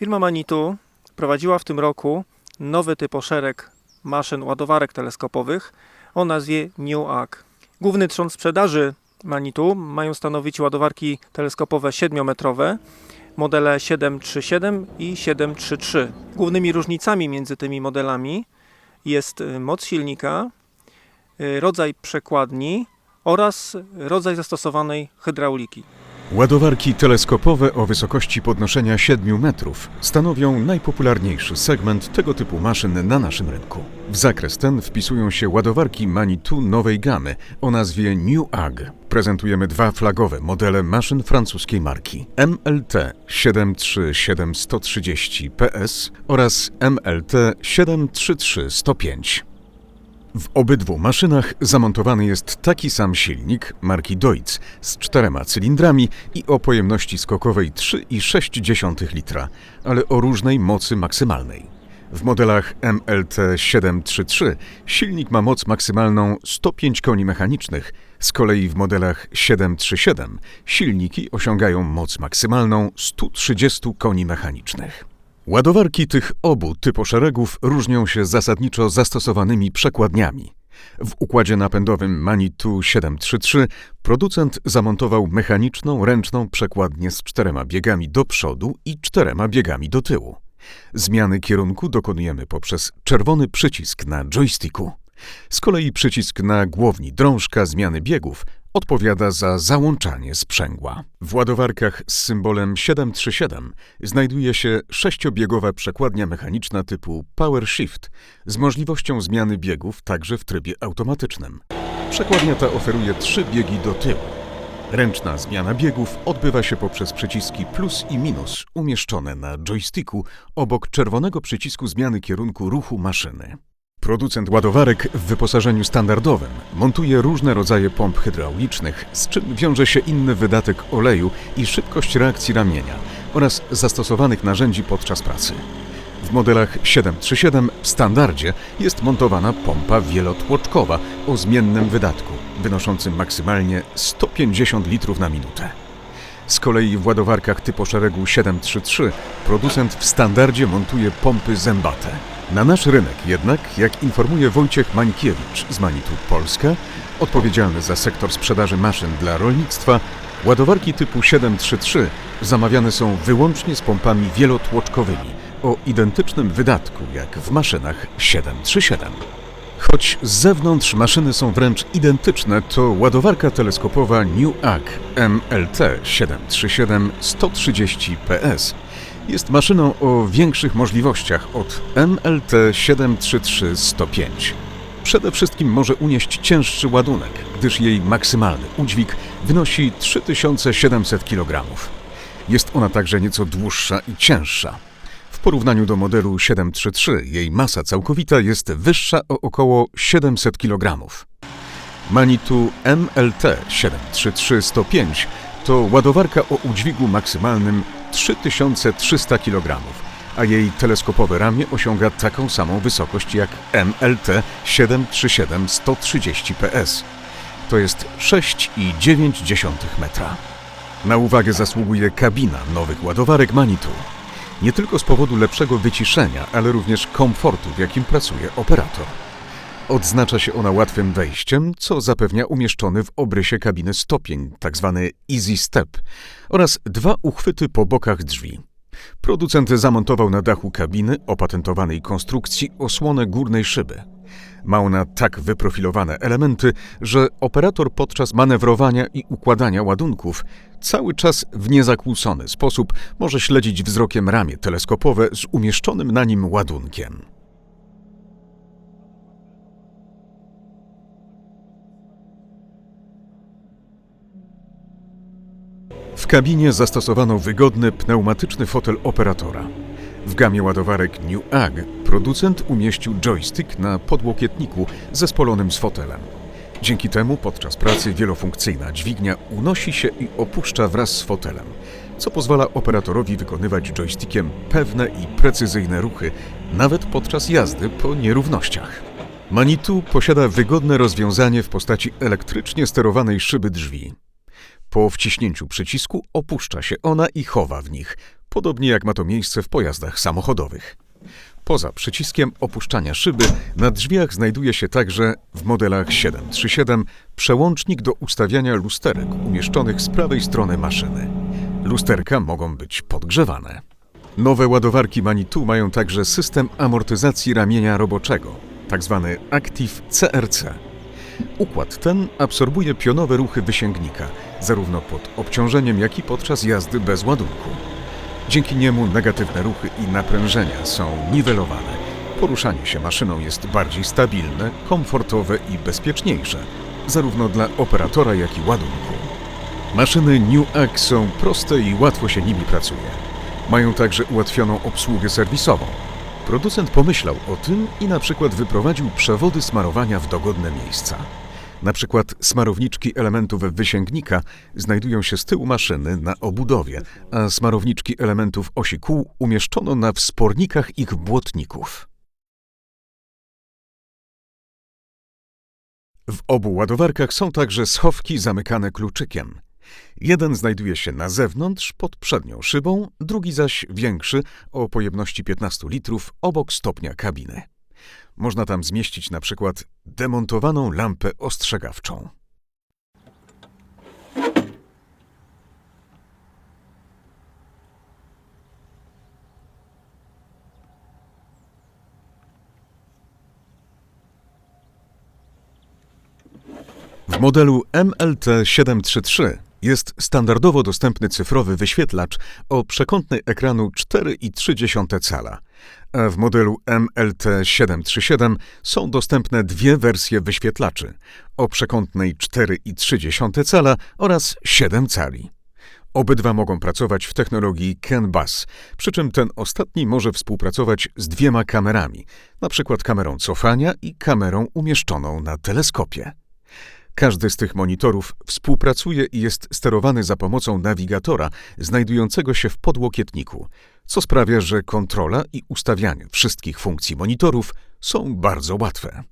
Firma Manitou prowadziła w tym roku nowy typoszereg maszyn ładowarek teleskopowych o nazwie New Ag. Główny trzon sprzedaży Manitou mają stanowić ładowarki teleskopowe 7-metrowe, modele 737 i 733. Głównymi różnicami między tymi modelami jest y, moc silnika, y, rodzaj przekładni oraz rodzaj zastosowanej hydrauliki. Ładowarki teleskopowe o wysokości podnoszenia 7 metrów stanowią najpopularniejszy segment tego typu maszyn na naszym rynku. W zakres ten wpisują się ładowarki Manitou nowej gamy o nazwie New Ag. Prezentujemy dwa flagowe modele maszyn francuskiej marki MLT 737130 PS oraz MLT 733105. W obydwu maszynach zamontowany jest taki sam silnik marki Deutz z czterema cylindrami i o pojemności skokowej 3,6 litra, ale o różnej mocy maksymalnej. W modelach MLT 733 silnik ma moc maksymalną 105 koni mechanicznych, z kolei w modelach 737 silniki osiągają moc maksymalną 130 koni mechanicznych. Ładowarki tych obu typoszeregów różnią się zasadniczo zastosowanymi przekładniami. W układzie napędowym Manitou 733 producent zamontował mechaniczną, ręczną przekładnię z czterema biegami do przodu i czterema biegami do tyłu. Zmiany kierunku dokonujemy poprzez czerwony przycisk na joysticku. Z kolei przycisk na głowni drążka zmiany biegów odpowiada za załączanie sprzęgła. W ładowarkach z symbolem 737 znajduje się sześciobiegowa przekładnia mechaniczna typu Power Shift z możliwością zmiany biegów także w trybie automatycznym. Przekładnia ta oferuje trzy biegi do tyłu. Ręczna zmiana biegów odbywa się poprzez przyciski plus i minus umieszczone na joysticku obok czerwonego przycisku zmiany kierunku ruchu maszyny. Producent ładowarek w wyposażeniu standardowym montuje różne rodzaje pomp hydraulicznych, z czym wiąże się inny wydatek oleju i szybkość reakcji ramienia oraz zastosowanych narzędzi podczas pracy. W modelach 737 w standardzie jest montowana pompa wielotłoczkowa o zmiennym wydatku, wynoszącym maksymalnie 150 litrów na minutę. Z kolei w ładowarkach typu szeregu 733 producent w standardzie montuje pompy zębate. Na nasz rynek jednak, jak informuje Wojciech Mańkiewicz z Manitou Polska, odpowiedzialny za sektor sprzedaży maszyn dla rolnictwa, ładowarki typu 733 zamawiane są wyłącznie z pompami wielotłoczkowymi o identycznym wydatku jak w maszynach 737. Choć z zewnątrz maszyny są wręcz identyczne, to ładowarka teleskopowa New Ag MLT 737 130 PS jest maszyną o większych możliwościach od MLT 733 105. Przede wszystkim może unieść cięższy ładunek, gdyż jej maksymalny udźwig wynosi 3700 kg. Jest ona także nieco dłuższa i cięższa. Porównaniu do modelu 733 jej masa całkowita jest wyższa o około 700 kg. Manitou MLT 733-105 to ładowarka o udźwigu maksymalnym 3300 kg, a jej teleskopowe ramię osiąga taką samą wysokość jak MLT 737-130 PS. To jest 6,9 metra. Na uwagę zasługuje kabina nowych ładowarek Manitou. Nie tylko z powodu lepszego wyciszenia, ale również komfortu, w jakim pracuje operator. Odznacza się ona łatwym wejściem, co zapewnia umieszczony w obrysie kabiny stopień, tzw. Easy Step, oraz dwa uchwyty po bokach drzwi. Producent zamontował na dachu kabiny opatentowanej konstrukcji osłonę górnej szyby. Ma ona tak wyprofilowane elementy, że operator podczas manewrowania i układania ładunków cały czas w niezakłócony sposób może śledzić wzrokiem ramię teleskopowe z umieszczonym na nim ładunkiem. W kabinie zastosowano wygodny pneumatyczny fotel operatora. W gamie ładowarek New Ag producent umieścił joystick na podłokietniku zespolonym z fotelem. Dzięki temu podczas pracy wielofunkcyjna dźwignia unosi się i opuszcza wraz z fotelem, co pozwala operatorowi wykonywać joystickiem pewne i precyzyjne ruchy, nawet podczas jazdy po nierównościach. Manitou posiada wygodne rozwiązanie w postaci elektrycznie sterowanej szyby drzwi. Po wciśnięciu przycisku opuszcza się ona i chowa w nich, podobnie jak ma to miejsce w pojazdach samochodowych. Poza przyciskiem opuszczania szyby na drzwiach znajduje się także w modelach 737 przełącznik do ustawiania lusterek umieszczonych z prawej strony maszyny. Lusterka mogą być podgrzewane. Nowe ładowarki Manitou mają także system amortyzacji ramienia roboczego, tzw. Active CRC. Układ ten absorbuje pionowe ruchy wysięgnika, zarówno pod obciążeniem, jak i podczas jazdy bez ładunku. Dzięki niemu negatywne ruchy i naprężenia są niwelowane. Poruszanie się maszyną jest bardziej stabilne, komfortowe i bezpieczniejsze, zarówno dla operatora, jak i ładunku. Maszyny New Ag są proste i łatwo się nimi pracuje. Mają także ułatwioną obsługę serwisową. Producent pomyślał o tym i na przykład wyprowadził przewody smarowania w dogodne miejsca. Na przykład smarowniczki elementów wysięgnika znajdują się z tyłu maszyny na obudowie, a smarowniczki elementów osi kół umieszczono na wspornikach ich błotników. W obu ładowarkach są także schowki zamykane kluczykiem. Jeden znajduje się na zewnątrz, pod przednią szybą, drugi zaś większy, o pojemności 15 litrów, obok stopnia kabiny. Można tam zmieścić na przykład demontowaną lampę ostrzegawczą. W modelu MLT733 jest standardowo dostępny cyfrowy wyświetlacz o przekątnej ekranu 4,3 cala, a w modelu MLT737 są dostępne dwie wersje wyświetlaczy o przekątnej 4,3 cala oraz 7 cali. Obydwa mogą pracować w technologii CAN bus, przy czym ten ostatni może współpracować z dwiema kamerami, przykład kamerą cofania i kamerą umieszczoną na teleskopie. Każdy z tych monitorów współpracuje i jest sterowany za pomocą nawigatora znajdującego się w podłokietniku, co sprawia, że kontrola i ustawianie wszystkich funkcji monitorów są bardzo łatwe.